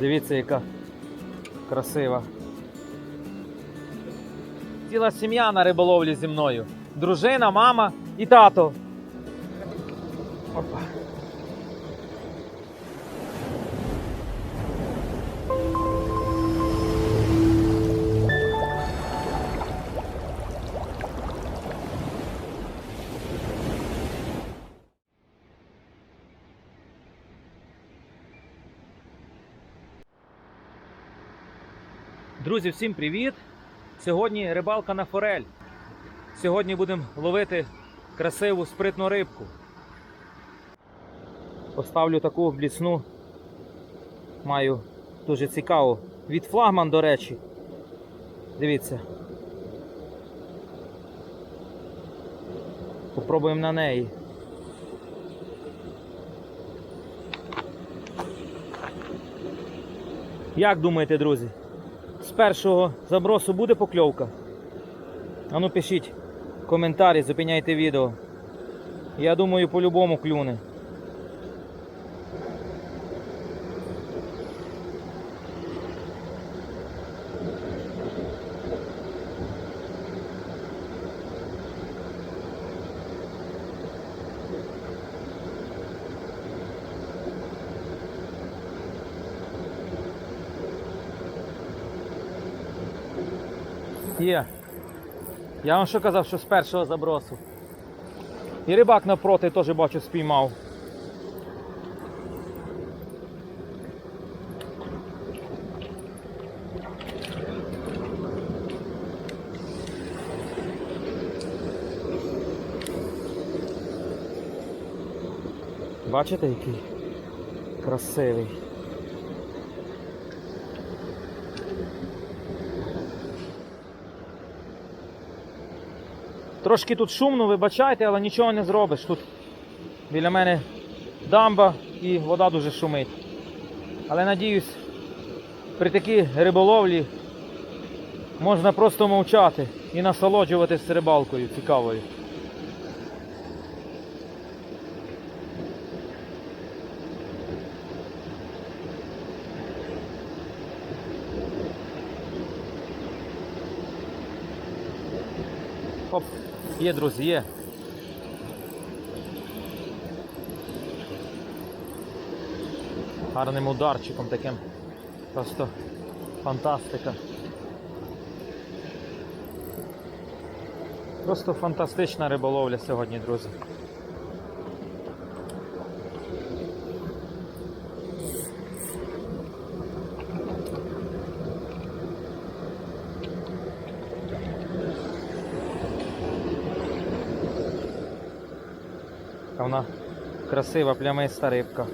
Дивіться, яка красива. Ціла сім'я на риболовлі зі мною. Дружина, мама і тато. Опа. Друзі, всім привіт! Сьогодні рибалка на форель. Сьогодні будемо ловити красиву спритну рибку. Поставлю таку блісну. Маю дуже цікаву. Від флагман, до речі. Дивіться. Попробуємо на неї. Як думаєте, друзі? Першого забросу буде покльовка? А ну пишіть коментарі, зупиняйте відео. Я думаю, по-любому клюне. Є. Я вам що казав, що з першого забросу. І рибак напроти теж бачу спіймав. Бачите, який красивий. Трошки тут шумно, вибачайте, але нічого не зробиш. Тут біля мене дамба і вода дуже шумить. Але надіюсь, при такій риболовлі можна просто мовчати і насолоджуватись рибалкою цікавою. Оп, є, друзі. Гарним ударчиком таким. Просто фантастика. Просто фантастична риболовля сьогодні, друзі. Яка вона красива плямиста рибка.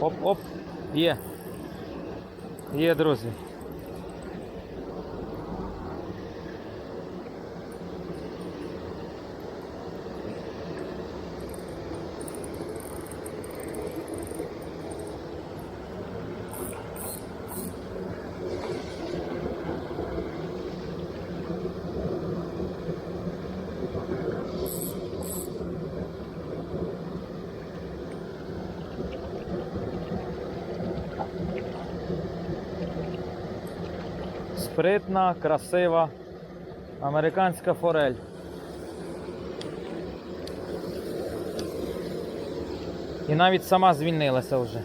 Оп-оп, є. Є, друзі. Спритна, красива американська форель. І навіть сама звільнилася вже.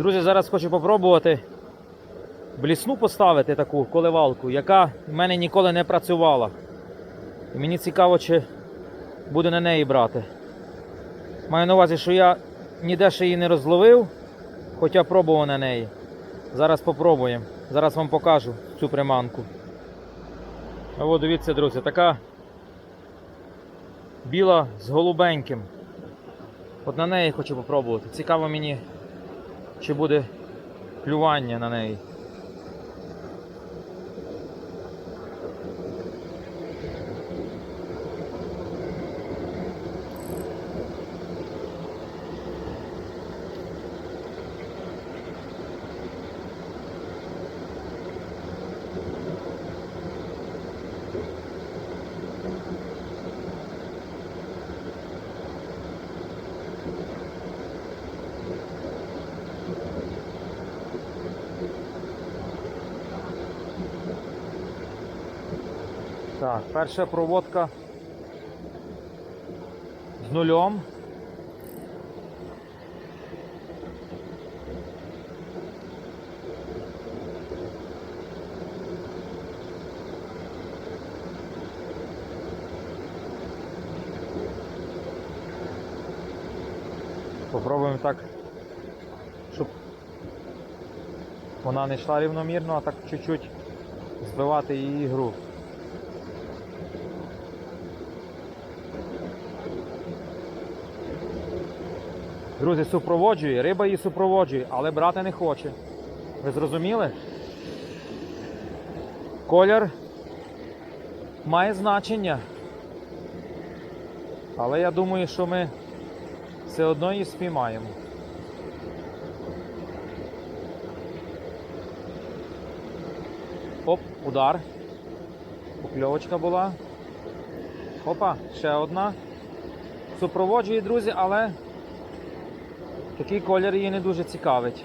Друзі, зараз хочу попробувати блісну поставити таку коливалку, яка в мене ніколи не працювала. І мені цікаво, чи буду на неї брати. Маю на увазі, що я ніде ще її не розловив, хоча пробував на неї. Зараз попробуємо. Зараз вам покажу цю приманку. А от дивіться, друзі, така біла з голубеньким. От на неї хочу попробувати. Цікаво мені, чи буде клювання на неї. Так, перша проводка з нульом. Попробуємо так, щоб вона не йшла рівномірно, а так чуть-чуть збивати її ігру. Друзі, супроводжує, риба її супроводжує, але брати не хоче. Ви зрозуміли? Колір має значення. Але я думаю, що ми все одно її спіймаємо. Оп, удар. Покльовочка була. Опа, ще одна. Супроводжує, друзі, але Такий колір її не дуже цікавить.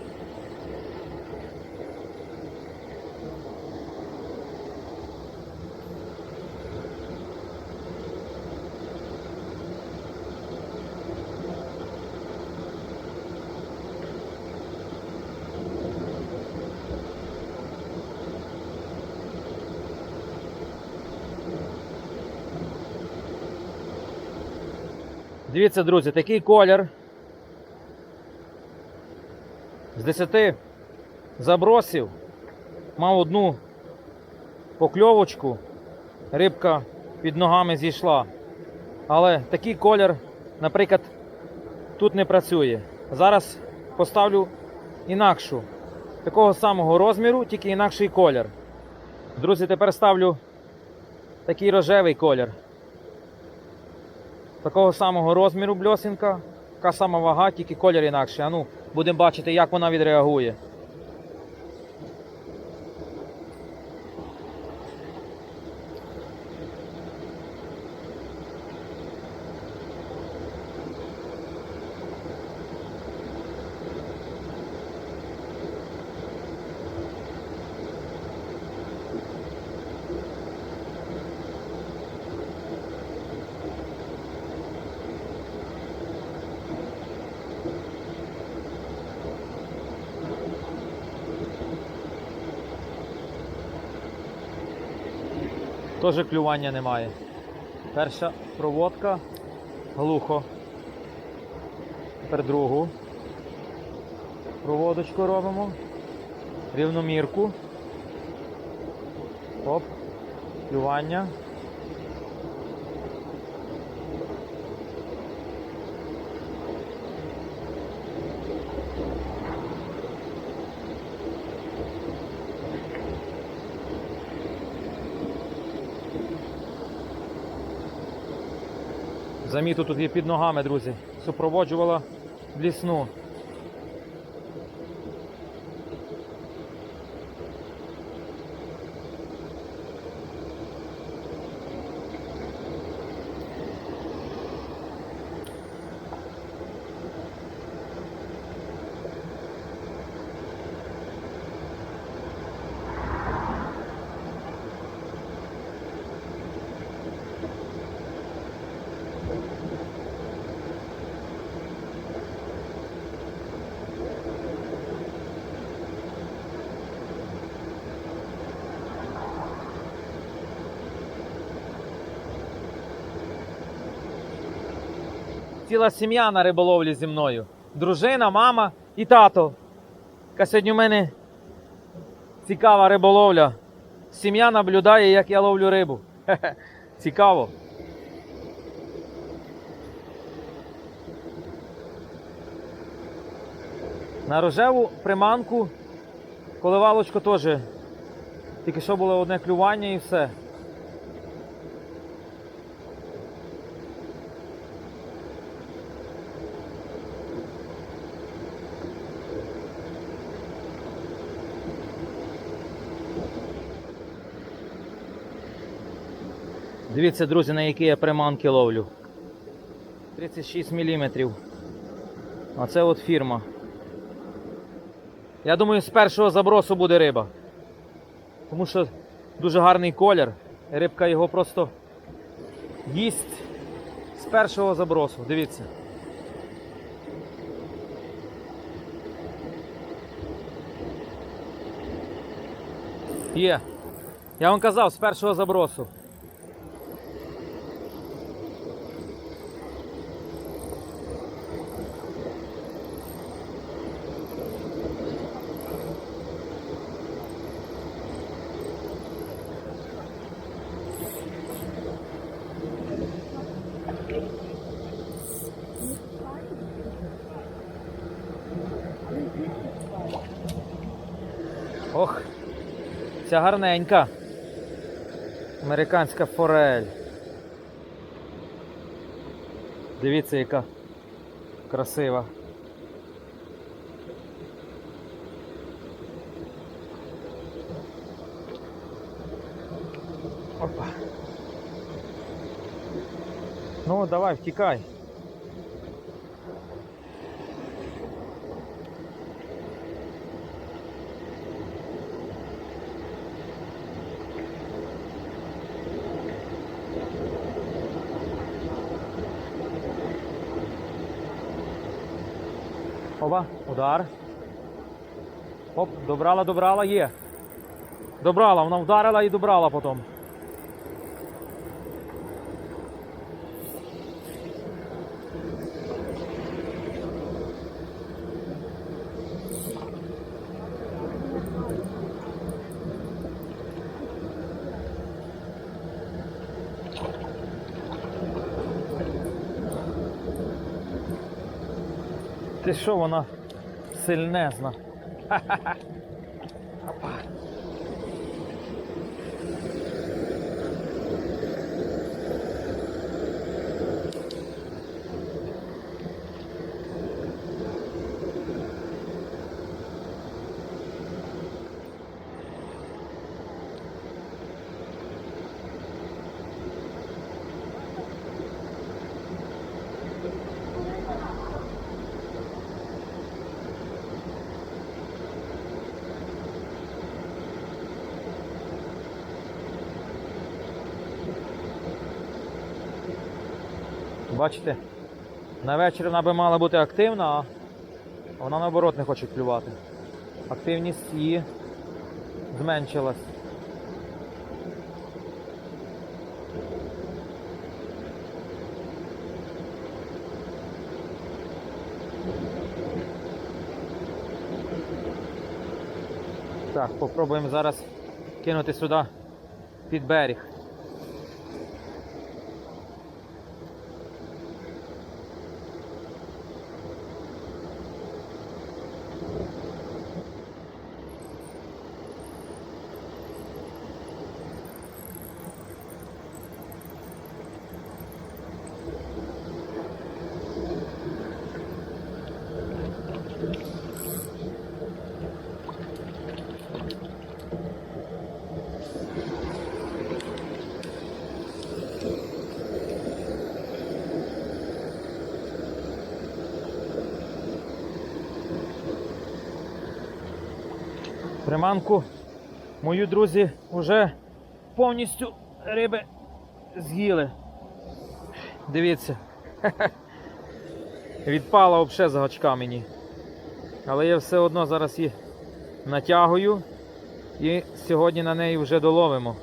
Дивіться, друзі, такий колір з 10 забросів мав одну покльовочку, рибка під ногами зійшла. Але такий колір, наприклад, тут не працює. Зараз поставлю інакшу, такого самого розміру, тільки інакший колір. Друзі, тепер ставлю такий рожевий колір. Такого самого розміру бльосинка, така сама вага, тільки колір інакший. А ну, будемо бачити, як вона відреагує. Теж клювання немає. Перша проводка глухо. Тепер другу. Проводочку робимо. Рівномірку. Оп. Клювання. Заміту тут є під ногами, друзі. Супроводжувала блісну. Ціла сім'я на риболовлі зі мною. Дружина, мама і тато. Яка сьогодні в мене цікава риболовля. Сім'я наблюдає, як я ловлю рибу. Хе-хе. Цікаво. На рожеву приманку коливалочку теж. Тільки що було одне клювання і все. Дивіться, друзі, на які я приманки ловлю. 36 мм. А це от фірма. Я думаю, з першого забросу буде риба. Тому що дуже гарний колір. Рибка його просто їсть з першого забросу. Дивіться. Є. Я вам казав, з першого забросу. Ця гарненька. Американська форель. Дивіться, яка красива. Опа. Ну, давай, втікай. Опа, удар. Оп, добрала, добрала, є. Добрала, вона вдарила і добрала потім. Ти що вона сильнезна? Ха-ха-ха. Бачите, на вечір вона би мала бути активна, а вона наоборот не хоче клювати. Активність її зменшилась. Так, попробуємо зараз кинути сюди під берег. Приманку мою друзі вже повністю риби з'їли. Дивіться. Відпала взагалі з гачка мені. Але я все одно зараз її натягую і сьогодні на неї вже доловимо.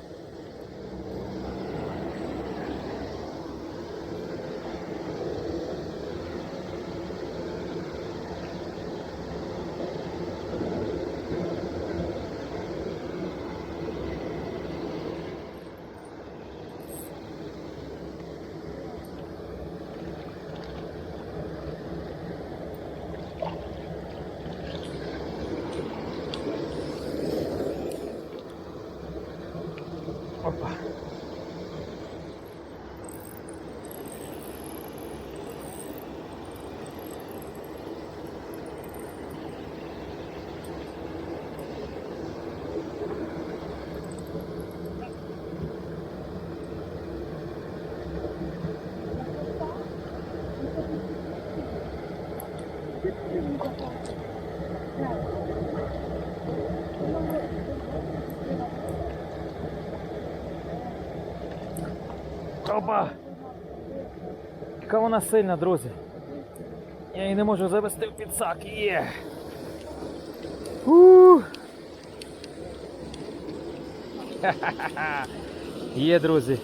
Опа! Яка вона сильна, друзі. Я її не можу завести в підсак. Є. Є, друзі.